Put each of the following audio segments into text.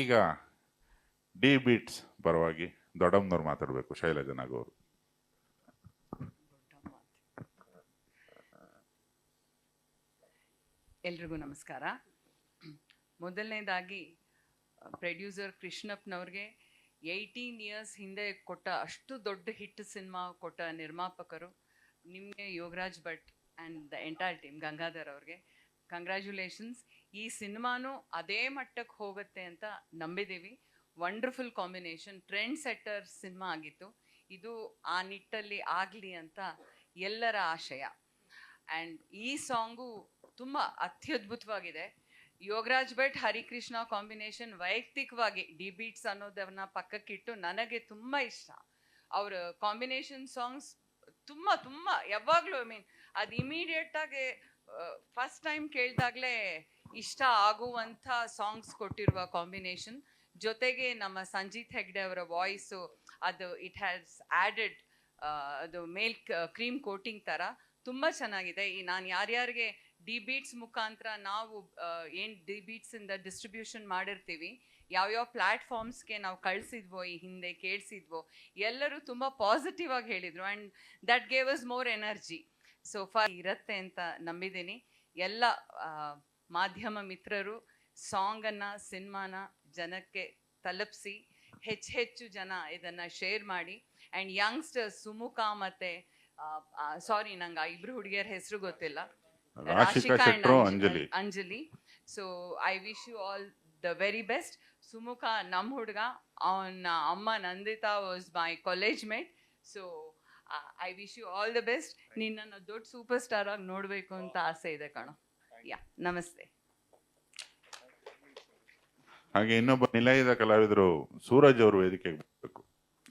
ಈಗ D beats ಪರವಾಗಿ ದೊಡ್ಡಮ್ಮನವ್ರು ಮಾತಾಡಬೇಕು, ಶೈಲಜಾ ನಾಗವರು. ಎಲ್ರಿಗೂ ನಮಸ್ಕಾರ. ಮೊದಲನೇದಾಗಿ, ಪ್ರೊಡ್ಯೂಸರ್ ಕೃಷ್ಣಪ್ಪನವ್ರಿಗೆ ಏಯ್ಟೀನ್ ಇಯರ್ಸ್ ಹಿಂದೆ ಕೊಟ್ಟ ಅಷ್ಟು ದೊಡ್ಡ ಹಿಟ್ ಸಿನಿಮಾ ಕೊಟ್ಟ ನಿರ್ಮಾಪಕರು ನಿಮಗೆ Yogaraj Bhat and the entire team, Gangadhar ಅವ್ರಿಗೆ. ಕಂಗ್ರ್ಯಾಚುಲೇಷನ್ಸ್ ಈ ಸಿನಿಮಾನು ಅದೇ ಮಟ್ಟಕ್ಕೆ ಹೋಗುತ್ತೆ ಅಂತ ನಂಬಿದ್ದೀವಿ. Wonderful combination trend setter cinema ಆಗಿತ್ತು. ಇದು ಆ ನಿಟ್ಟಲ್ಲಿ ಆಗಲಿ ಅಂತ ಎಲ್ಲರ ಆಶಯ. ಆ್ಯಂಡ್ ಈ ಸಾಂಗು ತುಂಬ ಅತ್ಯದ್ಭುತವಾಗಿದೆ. ಯೋಗರಾಜ್ ಭಟ್, ಹರಿಕೃಷ್ಣ ಕಾಂಬಿನೇಷನ್ ವೈಯಕ್ತಿಕವಾಗಿ ಡಿ ಬೀಟ್ಸ್ ಅನ್ನೋದನ್ನ ಪಕ್ಕಕ್ಕಿಟ್ಟು ನನಗೆ ತುಂಬ ಇಷ್ಟ. ಅವರ ಕಾಂಬಿನೇಷನ್ ಸಾಂಗ್ಸ್ ತುಂಬ ತುಂಬ ಯಾವಾಗಲೂ ಐ ಮೀನ್ ಅದು ಇಮಿಡಿಯೇಟಾಗಿ ಫಸ್ಟ್ ಟೈಮ್ ಕೇಳಿದಾಗಲೇ ಇಷ್ಟ ಆಗುವಂಥ ಸಾಂಗ್ಸ್ ಕೊಟ್ಟಿರುವ ಕಾಂಬಿನೇಷನ್ ಜೊತೆಗೆ ನಮ್ಮ ಸಂಜೀತ್ ಹೆಗ್ಡೆ ಅವರ ವಾಯ್ಸು ಅದು ಇಟ್ ಹ್ಯಾಸ್ ಆ್ಯಡೆಡ್ ಅದು ಮೇಲ್ ಕ್ರೀಮ್ ಕೋಟಿಂಗ್ ಥರ ತುಂಬ ಚೆನ್ನಾಗಿದೆ. ಈ ನಾನು ಯಾರ್ಯಾರಿಗೆ ಡಿ ಬೀಟ್ಸ್ ಮುಖಾಂತರ ನಾವು ಏನು ಡಿ ಬೀಟ್ಸಿಂದ ಡಿಸ್ಟ್ರಿಬ್ಯೂಷನ್ ಮಾಡಿರ್ತೀವಿ, ಯಾವ್ಯಾವ ಪ್ಲ್ಯಾಟ್ಫಾರ್ಮ್ಸ್ಗೆ ನಾವು ಕಳಿಸಿದ್ವೋ, ಈ ಹಿಂದೆ ಕೇಳಿಸಿದ್ವೋ, ಎಲ್ಲರೂ ತುಂಬ ಪಾಸಿಟಿವ್ ಆಗಿ ಹೇಳಿದರು and that gave us more energy so far ಇರತ್ತೆ ಅಂತ ನಂಬಿದ್ದೀನಿ. ಎಲ್ಲ ಮಾಧ್ಯಮ ಮಿತ್ರರು ಸಾಂಗನ್ನು ಸಿನಿಮಾನ ಜನಕ್ಕೆ ತಲುಪಿಸಿ ಹೆಚ್ಚು ಹೆಚ್ಚು ಜನ ಇದನ್ನು ಶೇರ್ ಮಾಡಿ. ಆ್ಯಂಡ್ ಯಂಗ್ಸ್ಟರ್ ಸುಮುಖ ಮತ್ತು ಸಾರಿ ನಂಗೆ ಆ ಇಬ್ರು ಹುಡುಗಿಯರ ಹೆಸರು ಗೊತ್ತಿಲ್ಲ. Rashika and Anjali. Anjali. So I wish you all the very best Sumukha ನಮ್ಮ ಹುಡುಗ ಅವನ ಅಮ್ಮ Nandita was my college mate so I wish you all the best ನಿನ್ನನ್ನು ದೊಡ್ಡ ಸೂಪರ್ ಸ್ಟಾರ್ ಆಗಿ ನೋಡಬೇಕು ಅಂತ ಆಸೆ ಇದೆ ಕಣೋ. ಯಾ ನಮಸ್ತೆ. ಹಾಗೆ ಇನ್ನೊಬ್ಬ ನಿಲಯದ ಕಲಾವಿದರು ಸೂರಜ್ ಅವರು ವೇದಿಕೆಗೆ ಬರಬೇಕು.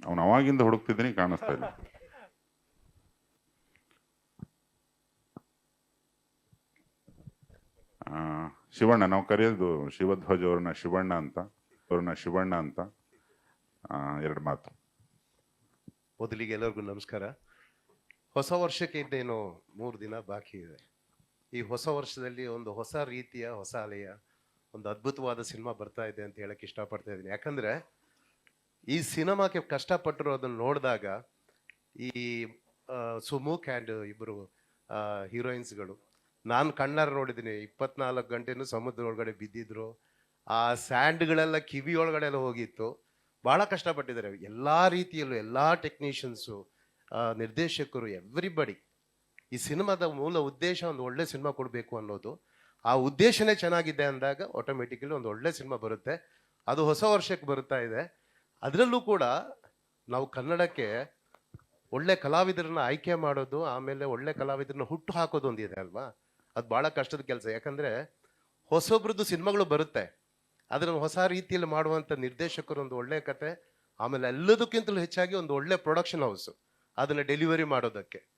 ಅವನು ಅವಾಗಿಂದ ಹುಡುಕ್ತಿದ್ದೀನಿ ಕಾಣಿಸ್ತಾ ಇಲ್ಲ. ಆ, ಶಿವಣ್ಣ ನಾವು ಕರೆಯೋದು ಶಿವಧ್ವಜ ಅವ್ರನ್ನ ಶಿವಣ್ಣ ಅಂತ ಅವ್ರನ್ನ ಶಿವಣ್ಣ ಅಂತ. ಆ, ಎರಡು ಮಾತು. ಮೊದಲಿಗೆ ಎಲ್ಲರಿಗೂ ನಮಸ್ಕಾರ. ಹೊಸ ವರ್ಷಕ್ಕೆ ಇನ್ನೇನು ಮೂರು ದಿನ ಬಾಕಿ ಇದೆ. ಈ ಹೊಸ ವರ್ಷದಲ್ಲಿ ಒಂದು ಹೊಸ ರೀತಿಯ, ಹೊಸ ಅಲೆಯ ಒಂದು ಅದ್ಭುತವಾದ ಸಿನಿಮಾ ಬರ್ತಾ ಇದೆ ಅಂತ ಹೇಳಕ್ ಇಷ್ಟಪಡ್ತಾ ಇದ್ದೀನಿ. ಯಾಕಂದ್ರೆ ಈ ಸಿನಿಮಾಕ್ಕೆ ಕಷ್ಟಪಟ್ಟರು ಅದನ್ನು ನೋಡಿದಾಗ ಈ ಸುಮುಖ್ ಆ್ಯಂಡ್ ಇಬ್ಬರು ಹೀರೋಯಿನ್ಸ್ಗಳು ನಾನು ಕಣ್ಣಾರ ನೋಡಿದ್ದೀನಿ. ಇಪ್ಪತ್ನಾಲ್ಕು ಗಂಟೆನೂ ಸಮುದ್ರ ಒಳಗಡೆ ಬಿದ್ದಿದ್ರು. ಆ ಸ್ಯಾಂಡ್ಗಳೆಲ್ಲ ಕಿವಿ ಒಳಗಡೆ ಎಲ್ಲ ಹೋಗಿತ್ತು. ಭಾಳ ಕಷ್ಟಪಟ್ಟಿದ್ದಾರೆ. ಎಲ್ಲ ರೀತಿಯಲ್ಲೂ ಎಲ್ಲ ಟೆಕ್ನಿಷಿಯನ್ಸು ನಿರ್ದೇಶಕರು ಎವ್ರಿಬಡಿ ಈ ಸಿನಿಮಾದ ಮೂಲ ಉದ್ದೇಶ ಒಂದು ಒಳ್ಳೆ ಸಿನಿಮಾ ಕೊಡಬೇಕು ಅನ್ನೋದು. ಆ ಉದ್ದೇಶನೇ ಚೆನ್ನಾಗಿದೆ ಅಂದಾಗ ಆಟೋಮೆಟಿಕಲಿ ಒಂದು ಒಳ್ಳೆ ಸಿನಿಮಾ ಬರುತ್ತೆ. ಅದು ಹೊಸ ವರ್ಷಕ್ಕೆ ಬರುತ್ತಾ ಇದೆ. ಅದರಲ್ಲೂ ಕೂಡ ನಾವು ಕನ್ನಡಕ್ಕೆ ಒಳ್ಳೆ ಕಲಾವಿದರನ್ನ ಆಯ್ಕೆ ಮಾಡೋದು, ಆಮೇಲೆ ಒಳ್ಳೆ ಕಲಾವಿದರನ್ನ ಹುಟ್ಟು ಹಾಕೋದು ಒಂದಿದೆ ಅಲ್ವಾ? ಅದು ಭಾಳ ಕಷ್ಟದ ಕೆಲಸ. ಯಾಕಂದ್ರೆ ಹೊಸೊಬ್ರದ್ದು ಸಿನಿಮಾಗಳು ಬರುತ್ತೆ. ಅದನ್ನು ಹೊಸ ರೀತಿಯಲ್ಲಿ ಮಾಡುವಂಥ ನಿರ್ದೇಶಕರು ಒಂದು ಒಳ್ಳೆ ಕತೆ, ಆಮೇಲೆ ಎಲ್ಲದಕ್ಕಿಂತಲೂ ಹೆಚ್ಚಾಗಿ ಒಂದು ಒಳ್ಳೆ ಪ್ರೊಡಕ್ಷನ್ ಹೌಸು ಅದನ್ನು ಡೆಲಿವರಿ ಮಾಡೋದಕ್ಕೆ.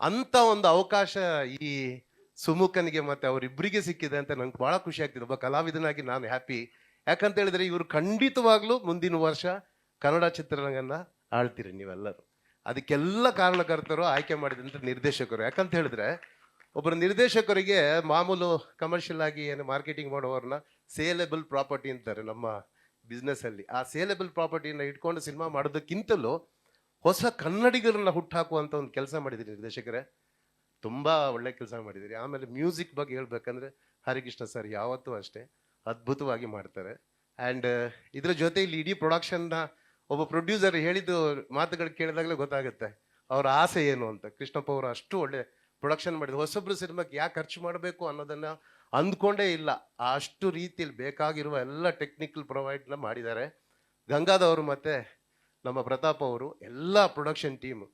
ಅಂತ ಒಂದು ಅವಕಾಶ ಈ ಸುಮುಖನಿಗೆ ಮತ್ತೆ ಅವರಿಬ್ಬರಿಗೆ ಸಿಕ್ಕಿದೆ ಅಂತ ನಂಗೆ ಬಹಳ ಖುಷಿ ಆಗ್ತಿದೆ. ಒಬ್ಬ ಕಲಾವಿದನಾಗಿ ನಾನು ಹ್ಯಾಪಿ ಯಾಕಂತ ಹೇಳಿದ್ರೆ ಇವರು ಖಂಡಿತವಾಗ್ಲೂ ಮುಂದಿನ ವರ್ಷ ಕನ್ನಡ ಚಿತ್ರರಂಗನ ಆಳ್ತೀರಿ ನೀವೆಲ್ಲರೂ. ಅದಕ್ಕೆಲ್ಲ ಕಾರಣಕರ್ತರು ಆಯ್ಕೆ ಮಾಡಿದಂತ ನಿರ್ದೇಶಕರು. ಯಾಕಂತ ಹೇಳಿದ್ರೆ ಒಬ್ಬರು ನಿರ್ದೇಶಕರಿಗೆ ಮಾಮೂಲು ಕಮರ್ಷಿಯಲ್ ಆಗಿ ಏನು ಮಾರ್ಕೆಟಿಂಗ್ ಮಾಡೋವರ್ನ ಸೇಲೆಬಲ್ ಪ್ರಾಪರ್ಟಿ ಅಂತಾರೆ ನಮ್ಮ ಬಿಸ್ನೆಸ್ ಅಲ್ಲಿ. ಆ ಸೇಲೆಬಲ್ ಪ್ರಾಪರ್ಟಿಯನ್ನ ಇಟ್ಕೊಂಡು ಸಿನಿಮಾ ಮಾಡೋದಕ್ಕಿಂತಲೂ ಹೊಸ ಕನ್ನಡಿಗರನ್ನ ಹುಟ್ಟಾಕುವಂಥ ಒಂದು ಕೆಲಸ ಮಾಡಿದಿರಿ ನಿರ್ದೇಶಕರೇ. ತುಂಬಾ ಒಳ್ಳೆ ಕೆಲಸ ಮಾಡಿದಿರಿ. ಆಮೇಲೆ ಮ್ಯೂಸಿಕ್ ಬಗ್ಗೆ ಹೇಳ್ಬೇಕಂದ್ರೆ ಹರಿಕೃಷ್ಣ ಸರ್ ಯಾವತ್ತೂ ಅಷ್ಟೇ ಅದ್ಭುತವಾಗಿ ಮಾಡ್ತಾರೆ. ಆ್ಯಂಡ್ ಇದರ ಜೊತೆ ಇಲ್ಲಿ ಇಡೀ ಪ್ರೊಡಕ್ಷನ್ನ ಒಬ್ಬ ಪ್ರೊಡ್ಯೂಸರ್ ಹೇಳಿದ್ದು ಮಾತುಗಳು ಕೇಳಿದಾಗಲೇ ಗೊತ್ತಾಗುತ್ತೆ. ಅವರ ಆಸೆ ಏನು ಅಂತ. ಕೃಷ್ಣಪ್ಪ ಅವರು ಅಷ್ಟು ಒಳ್ಳೆ ಪ್ರೊಡಕ್ಷನ್ ಮಾಡಿದ್ರು. ಹೊಸೊಬ್ರು ಸಿನಿಮಾಕ್ಕೆ ಯಾಕೆ ಖರ್ಚು ಮಾಡಬೇಕು ಅನ್ನೋದನ್ನ ಅಂದ್ಕೊಂಡೇ ಇಲ್ಲ. ಅಷ್ಟು ರೀತಿಯಲ್ಲಿ ಬೇಕಾಗಿರುವ ಎಲ್ಲ ಟೆಕ್ನಿಕಲ್ ಪ್ರೊವೈಡ್ನ ಮಾಡಿದ್ದಾರೆ. ಗಂಗಾದವರು ಮತ್ತೆ ನಮ್ಮ ಪ್ರತಾಪ್ ಅವರು ಎಲ್ಲ ಪ್ರೊಡಕ್ಷನ್ ಟೀಮ್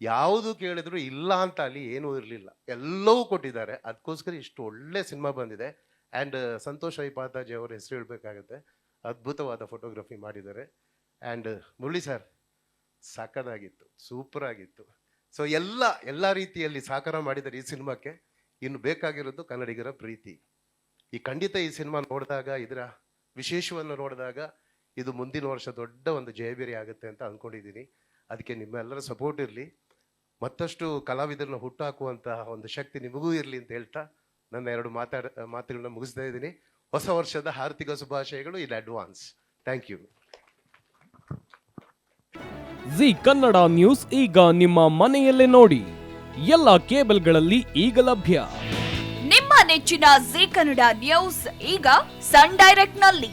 ಯಾವುದು ಕೇಳಿದ್ರು ಇಲ್ಲ ಅಂತ ಅಲ್ಲಿ ಏನೂ ಇರಲಿಲ್ಲ. ಎಲ್ಲವೂ ಕೊಟ್ಟಿದ್ದಾರೆ. ಅದಕ್ಕೋಸ್ಕರ ಇಷ್ಟು ಒಳ್ಳೆ ಸಿನಿಮಾ ಬಂದಿದೆ. ಆ್ಯಂಡ್ ಸಂತೋಷ್ ಐ ಪಾತಾಜಿ ಅವರ ಹೆಸರು ಹೇಳಬೇಕಾಗುತ್ತೆ. ಅದ್ಭುತವಾದ ಫೋಟೋಗ್ರಫಿ ಮಾಡಿದ್ದಾರೆ. ಆ್ಯಂಡ್ ಮುರಳಿ ಸರ್ ಸಾಕದಾಗಿತ್ತು. ಸೂಪರ್ ಆಗಿತ್ತು. ಸೊ ಎಲ್ಲ ಎಲ್ಲ ರೀತಿಯಲ್ಲಿ ಸಾಕಾರ ಮಾಡಿದ್ದಾರೆ ಈ ಸಿನಿಮಾಕ್ಕೆ ಇನ್ನು ಬೇಕಾಗಿರೋದು ಕನ್ನಡಿಗರ ಪ್ರೀತಿ. ಈ ಖಂಡಿತ ಈ ಸಿನಿಮಾ ನೋಡಿದಾಗ, ಇದರ ವಿಶೇಷವನ್ನು ನೋಡಿದಾಗ ಇದು ಮುಂದಿನ ವರ್ಷ ದೊಡ್ಡ ಒಂದು ಜಯಬೇರಿ ಆಗುತ್ತೆ ಅಂತ ಅಂದ್ಕೊಂಡಿದ್ದೀನಿ ಅದಕ್ಕೆ ನಿಮ್ಮೆಲ್ಲರ ಸಪೋರ್ಟ್ ಇರಲಿ. ಮತ್ತಷ್ಟು ಕಲಾವಿದರನ್ನ ಹುಟ್ಟಾಕುವಂತಹ ಒಂದು ಶಕ್ತಿ ನಿಮಗೂ ಇರಲಿ ಅಂತ ಹೇಳ್ತಾ ನನ್ನ ಎರಡು ಮಾತಾಡ ಮಾತುಗಳನ್ನ ಮುಗಿಸ್ತಾ ಇದ್ದೀನಿ. ಹೊಸ ವರ್ಷದ ಆರ್ಥಿಕ ಶುಭಾಶಯಗಳು. In advance thank you Zee Kannada news ಈಗ ನಿಮ್ಮ ಮನೆಯಲ್ಲೇ ನೋಡಿ. ಎಲ್ಲ ಕೇಬಲ್ಗಳಲ್ಲಿ ಈಗ ಲಭ್ಯ. ನಿಮ್ಮ ನೆಚ್ಚಿನ ಜಿ ಕನ್ನಡ ನ್ಯೂಸ್ ಈಗ ಸನ್ ಡೈರೆಕ್ಟ್ನಲ್ಲಿ